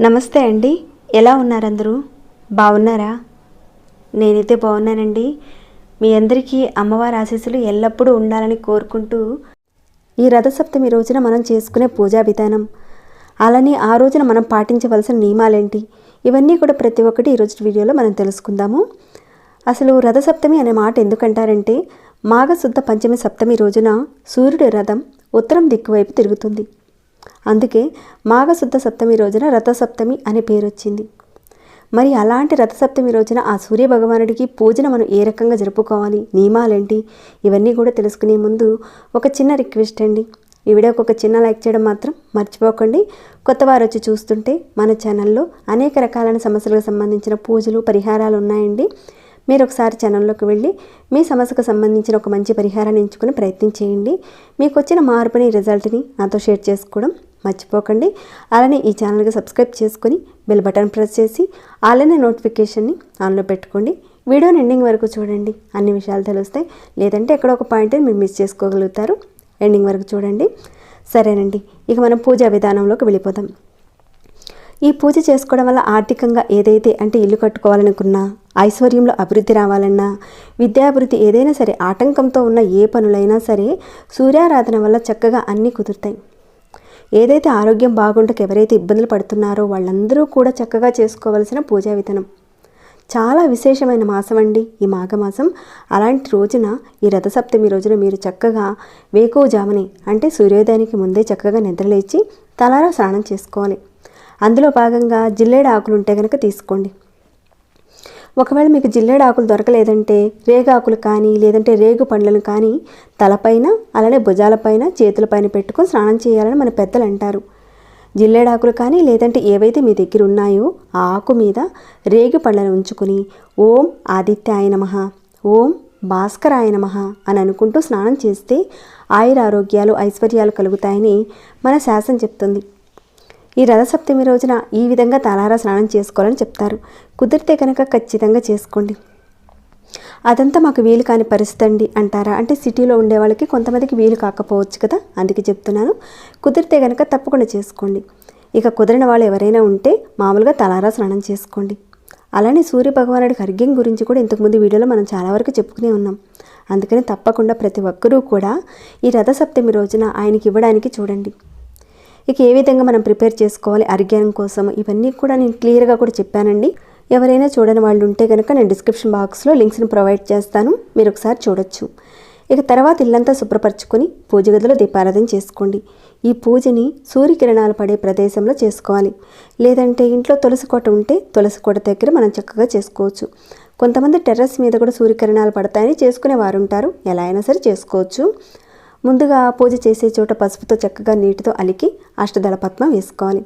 నమస్తే అండి. ఎలా ఉన్నారు అందరూ బాగున్నారా? నేనైతే బాగున్నానండి. మీ అందరికీ అమ్మవారి ఆశీస్సులు ఎల్లప్పుడూ ఉండాలని కోరుకుంటూ ఈ రథసప్తమి రోజున మనం చేసుకునే పూజా విధానం. అలానే ఆ రోజున మనం పాటించవలసిన నియమాలేంటి? ఇవన్నీ కూడా ప్రతి ఒక్కటి ఈరోజు వీడియోలో మనం తెలుసుకుందాము. అసలు రథసప్తమి అనే మాట ఎందుకంటారంటే మాఘశుద్ధ పంచమి సప్తమి రోజున సూర్యుడి రథం ఉత్తరం దిక్కు వైపు తిరుగుతుంది. అందుకే మాఘశుద్ధ సప్తమి రోజున రథసప్తమి అనే పేరు వచ్చింది మరి అలాంటి రథసప్తమి రోజున ఆ సూర్య భగవానుడికి పూజను మనం ఏ రకంగా జరుపుకోవాలి? నియమాలేంటి? ఇవన్నీ కూడా తెలుసుకునే ముందు ఒక చిన్న రిక్వెస్ట్ అండి. ఈ వీడియోకి ఒక చిన్న లైక్ చేయడం మాత్రం మర్చిపోకండి. కొత్త వారు వచ్చి చూస్తుంటే మన ఛానల్లో అనేక రకాలైన సమస్యలకు సంబంధించిన పూజలు పరిహారాలు ఉన్నాయండి. మీరు ఒకసారి ఛానల్లోకి వెళ్ళి మీ సమస్యకు సంబంధించిన ఒక మంచి పరిహారాన్ని ఎంచుకుని ప్రయత్నం చేయండి. మీకు వచ్చిన మార్పుని రిజల్ట్ని నాతో షేర్ చేసుకోవడం మర్చిపోకండి. అలానే ఈ ఛానల్కి సబ్స్క్రైబ్ చేసుకొని బెల్ బటన్ ప్రెస్ చేసి అలానే నోటిఫికేషన్ని ఆన్లో పెట్టుకోండి. వీడియోని ఎండింగ్ వరకు చూడండి. అన్ని విషయాలు తెలుస్తాయి. లేదంటే ఎక్కడ ఒక పాయింట్ మీరు మిస్ చేసుకోగలుగుతారు. ఎండింగ్ వరకు చూడండి. సరేనండి. ఇక మనం పూజా విధానంలోకి వెళ్ళిపోతాం ఈ పూజ చేసుకోవడం వల్ల ఆర్థికంగా ఏదైతే అంటే ఇల్లు కట్టుకోవాలనుకున్నా ఐశ్వర్యంలో అభివృద్ధి రావాలన్నా విద్యాభివృద్ధి ఏదైనా సరే ఆటంకంతో ఉన్న ఏ పనులైనా సరే సూర్యారాధన వల్ల చక్కగా అన్నీ కుదురుతాయి. ఏదైతే ఆరోగ్యం బాగుండక ఎవరైతే ఇబ్బందులు పడుతున్నారో వాళ్ళందరూ కూడా చక్కగా చేసుకోవాల్సిన పూజా విధానం. చాలా విశేషమైన మాసం అండి ఈ మాఘమాసం. అలాంటి రోజున ఈ రథసప్తమి రోజున మీరు చక్కగా వేకోజామని అంటే సూర్యోదయానికి ముందే చక్కగా నిద్రలేచి తలారా స్నానం చేసుకోవాలి. అందులో భాగంగా జిల్లేడు ఆకులు ఉంటే కనుక తీసుకోండి. ఒకవేళ మీకు జిల్లేడాకులు దొరకలేదంటే రేగాకులు కానీ లేదంటే రేగు పండ్లను కానీ తలపైన అలానే భుజాలపైన చేతులపైన పెట్టుకొని స్నానం చేయాలని మన పెద్దలు అంటారు. జిల్లేడాకులు కానీ లేదంటే ఏవైతే మీ దగ్గర ఉన్నాయో ఆ ఆకు మీద రేగి పళ్ళను ఉంచుకుని ఓం ఆదిత్యాయ నమః ఓం భాస్కరాయ నమః అని అనుకుంటూ స్నానం చేస్తే ఆయుర ఆరోగ్యాలు ఐశ్వర్యాలు కలుగుతాయని మన శాసనం చెప్తుంది. ఈ రథసప్తమి రోజున ఈ విధంగా తలారా స్నానం చేసుకోవాలని చెప్తారు. కుదిరితే కనుక ఖచ్చితంగా చేసుకోండి. అదంతా మాకు వీలు కాని పరిస్థితి అండి అంటారా? అంటే సిటీలో ఉండే వాళ్ళకి కొంతమందికి వీలు కాకపోవచ్చు కదా? అందుకే చెప్తున్నాను. కుదిరితే కనుక తప్పకుండా చేసుకోండి. ఇక కుదిరిన వాళ్ళు ఎవరైనా ఉంటే మామూలుగా తలారా స్నానం చేసుకోండి. అలానే సూర్య భగవానుడి హర్గ్యం గురించి కూడా ఇంతకుముందు వీడియోలో మనం చాలా వరకు చెప్పుకునే ఉన్నాం. అందుకని తప్పకుండా ప్రతి ఒక్కరూ కూడా ఈ రథసప్తమి రోజున ఆయనకి ఇవ్వడానికి చూడండి. ఇక ఏ విధంగా మనం ప్రిపేర్ చేసుకోవాలి అర్ఘ్యం కోసం ఇవన్నీ కూడా నేను క్లియర్గా కూడా చెప్పానండి. ఎవరైనా చూడని వాళ్ళు ఉంటే కనుక నేను డిస్క్రిప్షన్ బాక్స్లో లింక్స్ని ప్రొవైడ్ చేస్తాను. మీరు ఒకసారి చూడొచ్చు. ఇక తర్వాత ఇల్లంతా శుభ్రపరచుకొని పూజ గదిలో దీపారాధన చేసుకోండి. ఈ పూజని సూర్యకిరణాలు పడే ప్రదేశంలో చేసుకోవాలి. లేదంటే ఇంట్లో తులసి కోట ఉంటే తులసి కోట దగ్గర మనం చక్కగా చేసుకోవచ్చు. కొంతమంది టెర్రస్ మీద కూడా సూర్యకిరణాలు పడతాయని చేసుకునే వారు ఉంటారు. ఎలా అయినా సరే చేసుకోవచ్చు. ముందుగా పూజ చేసే చోట పసుపుతో చక్కగా నీటితో అలికి అష్టదళ పద్మం వేసుకోవాలి.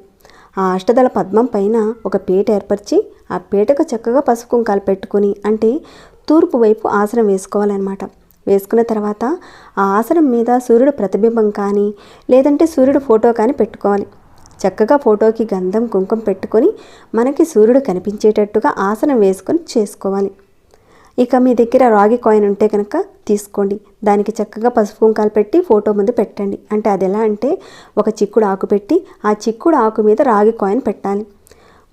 ఆ అష్టదళ పద్మం పైన ఒక పీట ఏర్పరిచి ఆ పీటకు చక్కగా పసుపు కుంకాలు పెట్టుకొని అంటే తూర్పు వైపు ఆసనం వేసుకోవాలన్నమాట. వేసుకున్న తర్వాత ఆ ఆసనం మీద సూర్యుడు ప్రతిబింబం కానీ లేదంటే సూర్యుడు ఫోటో కానీ పెట్టుకోవాలి. చక్కగా ఫోటోకి గంధం కుంకుమ పెట్టుకొని మనకి సూర్యుడు కనిపించేటట్టుగా ఆసనం వేసుకొని చేసుకోవాలి. ఇక మీ దగ్గర రాగి కాయిన్ ఉంటే కనుక తీసుకోండి. దానికి చక్కగా పసుపు కుంకాలు పెట్టి ఫోటో ముందు పెట్టండి. అంటే అది ఎలా అంటే ఒక చిక్కుడు ఆకు పెట్టి ఆ చిక్కుడు ఆకు మీద రాగి కాయిన్ పెట్టాలి.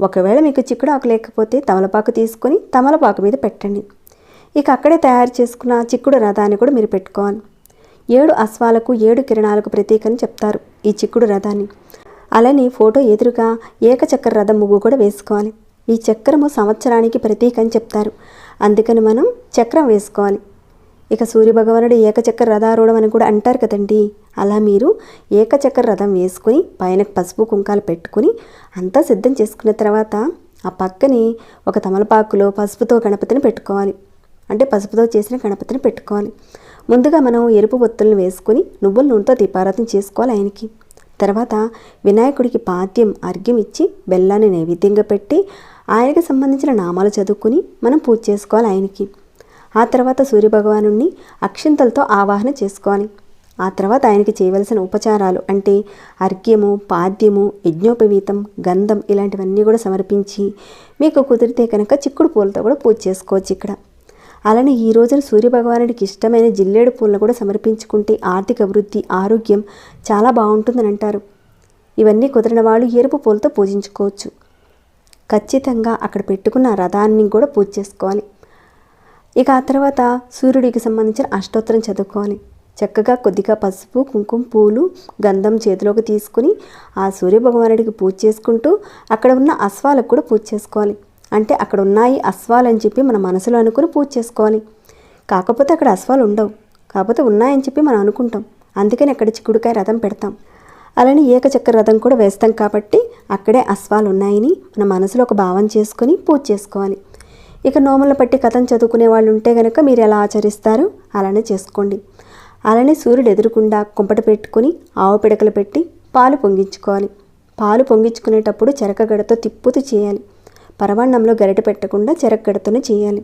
ఒకవేళ మీకు చిక్కుడు ఆకు లేకపోతే తమలపాకు తీసుకొని తమలపాకు మీద పెట్టండి. ఇక అక్కడే తయారు చేసుకున్న చిక్కుడు రథాన్ని కూడా మీరు పెట్టుకోవాలి. ఏడు అశ్వాలకు ఏడు కిరణాలకు ప్రతీక అని చెప్తారు ఈ చిక్కుడు రథాన్ని. అలానే ఫోటో ఎదురుగా ఏకచక్ర రథం ముగ్గు కూడా వేసుకోవాలి. ఈ చక్రము సంవత్సరానికి ప్రతీక అని చెప్తారు. అందుకని మనం చక్రం వేసుకోవాలి. ఇక సూర్యభగవానుడు ఏకచక్ర రథారూఢం అని కూడా అంటారు కదండి. అలా మీరు ఏకచక్ర రథం వేసుకుని పైన పసుపు కుంకాలు పెట్టుకుని అంతా సిద్ధం చేసుకున్న తర్వాత ఆ పక్కనే ఒక తమలపాకులో పసుపుతో గణపతిని పెట్టుకోవాలి. అంటే పసుపుతో చేసిన గణపతిని పెట్టుకోవాలి. ముందుగా మనం ఎరుపు ఒత్తులను వేసుకుని నువ్వుల నూనెతో దీపారాధన చేసుకోవాలి ఆయనకి. తర్వాత వినాయకుడికి పాద్యం అర్ఘ్యం ఇచ్చి బెల్లాన్ని నైవేద్యంగా పెట్టి ఆయనకి సంబంధించిన నామాలు చదువుకుని మనం పూజ చేసుకోవాలి ఆయనకి. ఆ తర్వాత సూర్యభగవాను అక్షింతలతో ఆవాహన చేసుకోవాలి. ఆ తర్వాత ఆయనకి చేయవలసిన ఉపచారాలు అంటే అర్ఘ్యము పాద్యము యజ్ఞోపవీతం గంధం ఇలాంటివన్నీ కూడా సమర్పించి మీకు కుదిరితే కనుక చిక్కుడు పూలతో కూడా పూజ చేసుకోవచ్చు ఇక్కడ. అలానే ఈ రోజున సూర్యభగవానుడికి ఇష్టమైన జిల్లేడు పూలను కూడా సమర్పించుకుంటే ఆర్థిక వృద్ధి ఆరోగ్యం చాలా బాగుంటుందని అంటారు. ఇవన్నీ కుదిరిన వాళ్ళు ఎరుపు పూలతో పూజించుకోవచ్చు. ఖచ్చితంగా అక్కడ పెట్టుకున్న రథాన్ని కూడా పూజ చేసుకోవాలి. ఇక ఆ తర్వాత సూర్యుడికి సంబంధించిన అష్టోత్తరం చదువుకోవాలి. చక్కగా కొద్దిగా పసుపు కుంకుమ పూలు గంధం చేతిలోకి తీసుకుని ఆ సూర్యభగవానుడికి పూజ చేసుకుంటూ అక్కడ ఉన్న అశ్వాలకు కూడా పూజ చేసుకోవాలి. అంటే అక్కడ ఉన్నాయి అశ్వాలు అని చెప్పి మన మనసులో అనుకుని పూజ చేసుకోవాలి. కాకపోతే అక్కడ అశ్వాలు ఉండవు. కాకపోతే ఉన్నాయని చెప్పి మనం అనుకుంటాం. అందుకని అక్కడ చిక్కుడుకాయ రథం పెడతాం. అలానే ఏకచక్ర రథం కూడా వేస్తాం కాబట్టి అక్కడే అశ్వాలు ఉన్నాయని మన మనసులో ఒక భావం చేసుకొని పూజ చేసుకోవాలి. ఇక నోముల పట్టి కథను చదువుకునే వాళ్ళు ఉంటే కనుక మీరు ఎలా ఆచరిస్తారు? అలానే చేసుకోండి. అలానే సూర్యుడు ఎదురుకుండా కుంపట పెట్టుకుని ఆవు పిడకలు పెట్టి పాలు పొంగించుకోవాలి. పాలు పొంగించుకునేటప్పుడు చెరకగడతో తిప్పుతూ చేయాలి. పరవాన్నంలో గరిట పెట్టకుండా చెరకగడతోనే చేయాలి.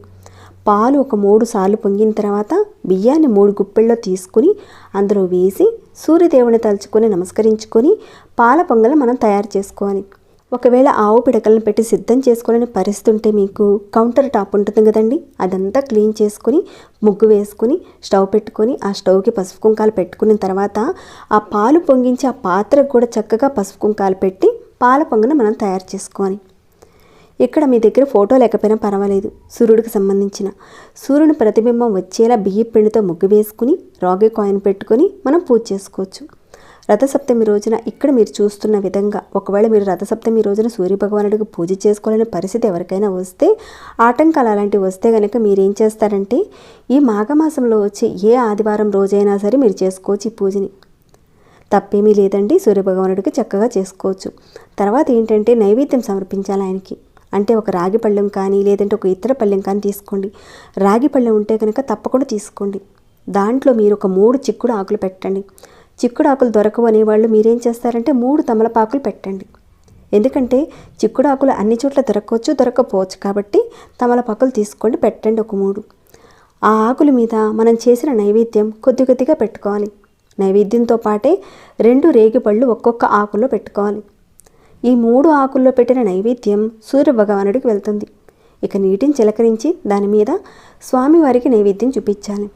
పాలు ఒక మూడు సార్లు పొంగిన తర్వాత బియ్యాన్ని మూడు గుప్పెల్లో తీసుకుని అందులో వేసి సూర్యదేవుని తలుచుకొని నమస్కరించుకొని పాల పొంగల్ మనం తయారు చేసుకోవాలి. ఒకవేళ ఆవు పిడకలను పెట్టి సిద్ధం చేసుకోవాలని పరిస్థితి ఉంటే మీకు కౌంటర్ టాప్ ఉంటుంది కదండి. అదంతా క్లీన్ చేసుకుని ముగ్గు వేసుకుని స్టవ్ పెట్టుకొని ఆ స్టవ్కి పసుపు కుంకాలు పెట్టుకున్న తర్వాత ఆ పాలు పొంగించి ఆ పాత్రకు కూడా చక్కగా పసుపు కుంకాలు పెట్టి పాల పొంగను మనం తయారు చేసుకోవాలి. ఇక్కడ మీ దగ్గర ఫోటో లేకపోయినా పర్వాలేదు. సూర్యుడికి సంబంధించిన. సూర్యుని ప్రతిబింబం వచ్చేలా బియ్య పిండితో ముగ్గు వేసుకుని రాగి కాయిన్ పెట్టుకొని మనం పూజ చేసుకోవచ్చు. రథసప్తమి రోజున ఇక్కడ మీరు చూస్తున్న విధంగా ఒకవేళ మీరు రథసప్తమి రోజున సూర్యభగవానుడికి పూజ చేసుకోవాలనే పరిస్థితి ఎవరికైనా వస్తే ఆటంకాలు అలాంటివి వస్తే కనుక మీరు ఏం చేస్తారంటే ఈ మాఘమాసంలో వచ్చే ఏ ఆదివారం రోజైనా సరే మీరు చేసుకోవచ్చు ఈ పూజని. తప్పేమీ లేదండి సూర్యభగవానుడికి చక్కగా చేసుకోవచ్చు. తర్వాత ఏంటంటే నైవేద్యం సమర్పించాలి ఆయనకి. అంటే ఒక రాగి పళ్ళెం కానీ లేదంటే ఒక ఇతర పళ్ళెం కానీ తీసుకోండి. రాగి పళ్ళెం ఉంటే కనుక తప్పకుండా తీసుకోండి. దాంట్లో మీరు ఒక మూడు చిక్కుడు ఆకులు పెట్టండి. చిక్కుడు ఆకులు దొరకవు అనేవాళ్ళు మీరేం చేస్తారంటే మూడు తమలపాకులు పెట్టండి. ఎందుకంటే చిక్కుడు ఆకులు అన్ని చోట్ల దొరకవచ్చు దొరకపోవచ్చు కాబట్టి తమలపాకులు తీసుకోండి పెట్టండి ఒక మూడు. ఆ ఆకుల మీద మనం చేసిన నైవేద్యం కొద్ది కొద్దిగా పెట్టుకోవాలి. నైవేద్యంతో పాటే రెండు రేగిపళ్ళు ఒక్కొక్క ఆకుల్లో పెట్టుకోవాలి. ఈ మూడు ఆకుల్లో పెట్టిన నైవేద్యం సూర్య భగవానుడికి వెళ్తుంది. ఇక నీటిని చిలకరించి దాని మీద స్వామివారికి నైవేద్యం చూపించాలి.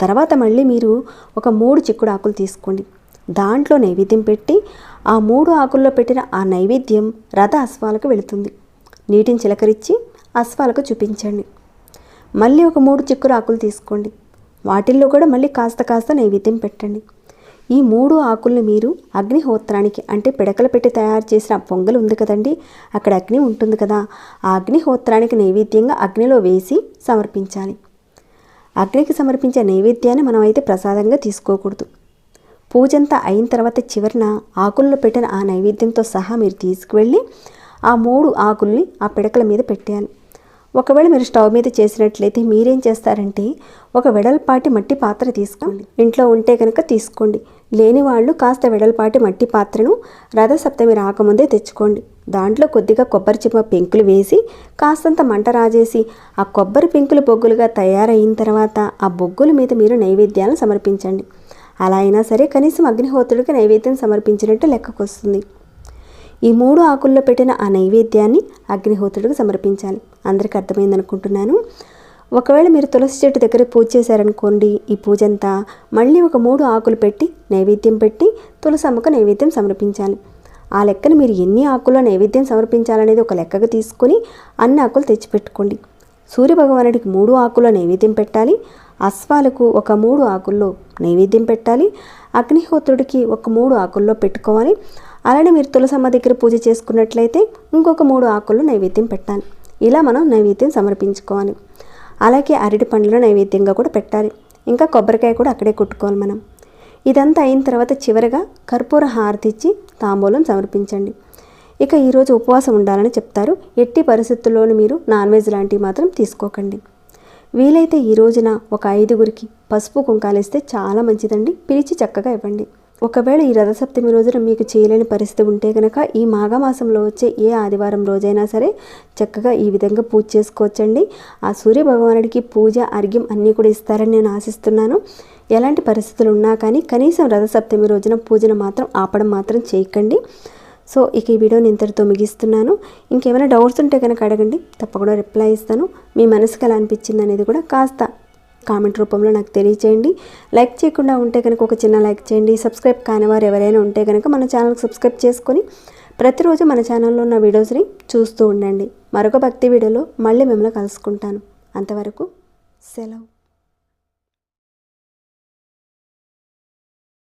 తర్వాత మళ్ళీ మీరు ఒక మూడు చిక్కుడు ఆకులు తీసుకోండి. దాంట్లో నైవేద్యం పెట్టి ఆ మూడు ఆకుల్లో పెట్టిన ఆ నైవేద్యం రథ అశ్వాలకు వెళుతుంది. నీటిని చిలకరించి అశ్వాలకు చూపించండి. మళ్ళీ ఒక మూడు చిక్కుడు ఆకులు తీసుకోండి. వాటిల్లో కూడా మళ్ళీ కాస్త కాస్త నైవేద్యం పెట్టండి. ఈ మూడు ఆకుల్ని మీరు అగ్నిహోత్రానికి అంటే పిడకలు పెట్టి తయారు చేసిన పొంగల్ ఉంది కదండి అక్కడ అగ్ని ఉంటుంది కదా ఆ అగ్నిహోత్రానికి నైవేద్యంగా అగ్నిలో వేసి సమర్పించాలి. అగ్నికి సమర్పించే నైవేద్యాన్ని మనం అయితే ప్రసాదంగా తీసుకోకూడదు. పూజంతా అయిన తర్వాత చివరిన ఆకుల్లో పెట్టిన ఆ నైవేద్యంతో సహా మీరు తీసుకువెళ్ళి ఆ మూడు ఆకుల్ని ఆ పిడకల మీద పెట్టేయాలి. ఒకవేళ మీరు స్టవ్ మీద చేసినట్లయితే మీరేం చేస్తారంటే ఒక వెడల్పాటి మట్టి పాత్ర తీసుకోండి. ఇంట్లో ఉంటే కనుక తీసుకోండి. లేని వాళ్ళు కాస్త వెడల్పాటి మట్టి పాత్రను రథసప్తమి రాకముందే తెచ్చుకోండి. దాంట్లో కొద్దిగా కొబ్బరి చిప్ప పెంకులు వేసి కాస్తంత మంట రాజేసి ఆ కొబ్బరి పెంకులు బొగ్గులుగా తయారైన తర్వాత ఆ బొగ్గుల మీద మీరు నైవేద్యాలను సమర్పించండి. అలా అయినా సరే కనీసం అగ్నిహోత్రుడికి నైవేద్యం సమర్పించినట్టు లెక్కకొస్తుంది ఈ మూడు ఆకుల్లో పెట్టిన ఆ నైవేద్యాన్ని అగ్నిహోత్రుడికి సమర్పించాలి. అందరికీ అర్థమైందనుకుంటున్నాను. ఒకవేళ మీరు తులసి చెట్టు దగ్గర పూజ చేశారనుకోండి ఈ పూజ అంతా మళ్ళీ ఒక మూడు ఆకులు పెట్టి నైవేద్యం పెట్టి తులసమ్మకు నైవేద్యం సమర్పించాలి. ఆ లెక్కన మీరు ఎన్ని ఆకుల్లో నైవేద్యం సమర్పించాలనేది ఒక లెక్కగా తీసుకొని అన్ని ఆకులు తెచ్చిపెట్టుకోండి. సూర్యభగవానుడికి మూడు ఆకుల్లో నైవేద్యం పెట్టాలి. అశ్వాలకు ఒక మూడు ఆకుల్లో నైవేద్యం పెట్టాలి. అగ్నిహోత్రుడికి ఒక మూడు ఆకుల్లో పెట్టుకోవాలి. అలానే మీరు తులసమ్మ దగ్గర పూజ చేసుకున్నట్లయితే ఇంకొక మూడు ఆకుల్లో నైవేద్యం పెట్టాలి. ఇలా మనం నైవేద్యం సమర్పించుకోవాలి. అలాగే అరటి పండ్లను నైవేద్యంగా కూడా పెట్టాలి. ఇంకా కొబ్బరికాయ కూడా అక్కడే కొట్టుకోవాలి మనం. ఇదంతా అయిన తర్వాత చివరగా కర్పూర హారతి ఇచ్చి తాంబూలం సమర్పించండి. ఇక ఈరోజు ఉపవాసం ఉండాలని చెప్తారు. ఎట్టి పరిస్థితుల్లోనూ మీరు నాన్ వెజ్ లాంటివి మాత్రం తీసుకోకండి. వీలైతే ఈ రోజున ఒక ఐదుగురికి పసుపు కుంకాలు ఇస్తే చాలా మంచిదండి. పిలిచి చక్కగా ఇవ్వండి. ఒకవేళ ఈ రథసప్తమి రోజున మీకు చేయలేని పరిస్థితి ఉంటే కనుక ఈ మాఘమాసంలో వచ్చే ఏ ఆదివారం రోజైనా సరే చక్కగా ఈ విధంగా పూజ చేసుకోవచ్చండి. ఆ సూర్య భగవానుడికి పూజ అర్ఘ్యం అన్నీ కూడా ఇస్తారని నేను ఆశిస్తున్నాను. ఎలాంటి పరిస్థితులు ఉన్నా కానీ కనీసం రథసప్తమి రోజున పూజను మాత్రం ఆపడం మాత్రం చేయకండి. సో ఇక ఈ వీడియోని ఇంతటితో ముగిస్తున్నాను. ఇంకేమైనా డౌట్స్ ఉంటే కనుక అడగండి. తప్పకుండా రిప్లై ఇస్తాను. మీ మనసుకు ఎలా అనిపించింది అనేది కూడా కాస్త కామెంట్ రూపంలో నాకు తెలియచేయండి. లైక్ చేయకుండా ఉంటే కనుక ఒక చిన్న లైక్ చేయండి. సబ్స్క్రైబ్ కాని వారు ఎవరైనా ఉంటే కనుక మన ఛానల్కి సబ్స్క్రైబ్ చేసుకొని ప్రతిరోజు మన ఛానల్లో ఉన్న వీడియోస్ని చూస్తూ ఉండండి. మరొక భక్తి వీడియోలో మళ్ళీ మిమ్మల్ని కలుసుకుంటాను. అంతవరకు సెలవు.